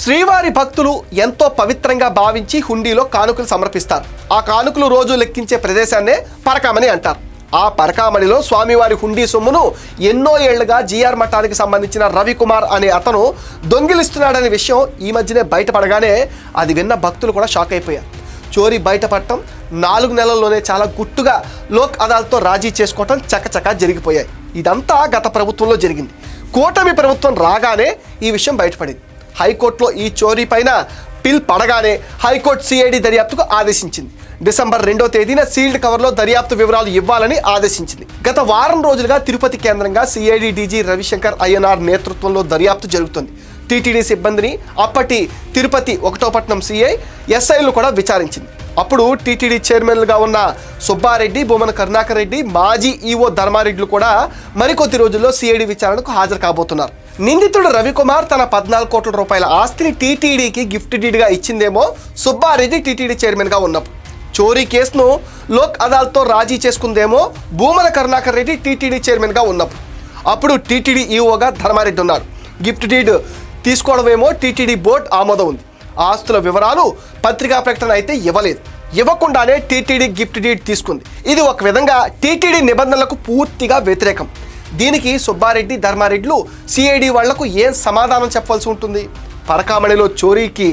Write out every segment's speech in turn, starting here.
శ్రీవారి భక్తులు ఎంతో పవిత్రంగా భావించి హుండీలో కానుకలు సమర్పిస్తారు. ఆ కానుకలు రోజు లెక్కించే ప్రదేశాన్నే పరకామణి అంటారు. ఆ పరకామణిలో స్వామివారి హుండీ సొమ్మును ఎన్నో ఏళ్ళుగా జిఆర్ మఠానికి సంబంధించిన రవికుమార్ అనే అతను దొంగిలిస్తున్నాడనే విషయం ఈ మధ్యనే బయటపడగానే అది విన్న భక్తులు కూడా షాక్ అయిపోయారు. చోరీ బయటపడటం నాలుగు నెలల్లోనే చాలా గుట్టుగా లోక్ అదాలతో రాజీ చేసుకోవటం చకచకా జరిగిపోయాయి. ఇదంతా గత ప్రభుత్వంలో జరిగింది. కూటమి ప్రభుత్వం రాగానే ఈ విషయం బయటపడింది. హైకోర్టులో ఈ చోరీ పైన పిల్ పడగానే హైకోర్టు సిఐడి దర్యాప్తుకు ఆదేశించింది. డిసెంబర్ రెండో తేదీన సీల్డ్ కవర్లో దర్యాప్తు వివరాలు ఇవ్వాలని ఆదేశించింది. గత వారం రోజులుగా తిరుపతి కేంద్రంగా సిఐడి డీజీ రవిశంకర్ అయ్యనార్ నేతృత్వంలో దర్యాప్తు జరుగుతుంది. టీటీడీ సిబ్బందిని అప్పటి తిరుపతి ఒకటో పట్నం సిఐ ఎస్ఐలు కూడా విచారించింది. అప్పుడు టీటీడీ చైర్మన్లుగా ఉన్న సుబ్బారెడ్డి బొమ్మన కరుణాకర్ రెడ్డి మాజీ ఈఓ ధర్మారెడ్డిలు కూడా మరికొద్ది రోజుల్లో సిఐడి విచారణకు హాజరు కాబోతున్నారు. నిందితుడు రవికుమార్ తన పద్నాలుగు కోట్ల రూపాయల ఆస్తిని టీటీడీకి గిఫ్ట్ డీడ్గా ఇచ్చిందేమో సుబ్బారెడ్డి టీటీడీ చైర్మన్గా ఉన్నప్పుడు. చోరీ కేసును లోక్ అదాలత్తో రాజీ చేసుకుందేమో భూమన కరుణాకర్ రెడ్డి టీటీడీ చైర్మన్గా ఉన్నప్పుడు. అప్పుడు టీటీడీ ఈఓగా ధర్మారెడ్డి ఉన్నారు. గిఫ్ట్ డీడ్ తీసుకోవడమేమో టీటీడీ బోర్డు ఆమోదం ఉంది. ఆస్తుల వివరాలు పత్రికా ప్రకటన అయితే ఇవ్వలేదు. ఇవ్వకుండానే టీటీడీ గిఫ్ట్ డీడ్ తీసుకుంది. ఇది ఒక విధంగా టీటీడీ నిబంధనలకు పూర్తిగా వ్యతిరేకం. దీనికి సుబ్బారెడ్డి ధర్మారెడ్డిలు సిఐడి వాళ్ళకు ఏం సమాధానం చెప్పవలసి ఉంటుంది? పరకామణిలో చోరీకి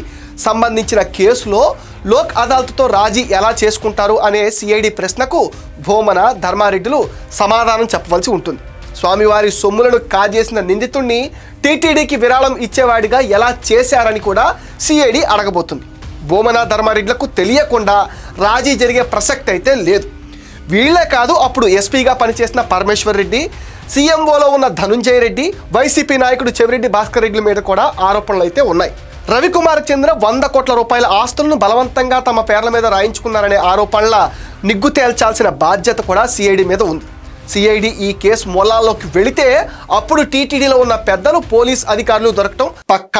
సంబంధించిన కేసులో లోక్ అదాలత్తో రాజీ ఎలా చేసుకుంటారు అనే సిఐడి ప్రశ్నకు భూమన ధర్మారెడ్డిలు సమాధానం చెప్పవలసి ఉంటుంది. స్వామివారి సొమ్ములను కాజేసిన నిందితుడిని టీటీడీకి విరాళం ఇచ్చేవాడిగా ఎలా చేశారని కూడా సిఐడి అడగబోతుంది. భూమన ధర్మారెడ్లకు తెలియకుండా రాజీ జరిగే ప్రసక్తి అయితే లేదు. వీళ్ళే కాదు అప్పుడు ఎస్పీగా పనిచేసిన పరమేశ్వర్ రెడ్డి సీఎంఓలో ఉన్న ధనుంజయ రెడ్డి వైసీపీ నాయకుడు చెవిరెడ్డి భాస్కర్ రెడ్డి మీద కూడా ఆరోపణలు అయితే ఉన్నాయి. రవికుమార్ చంద్ర వంద కోట్ల రూపాయల ఆస్తులను బలవంతంగా తమ పేర్ల మీద రాయించుకున్నారనే ఆరోపణల నిగ్గు తేల్చాల్సిన బాధ్యత కూడా సిఐడి మీద ఉంది. సిఐడి ఈ కేసు మూలాల్లోకి వెళితే అప్పుడు టీటీడీలో ఉన్న పెద్దలు పోలీస్ అధికారులు దొరకటం పక్క.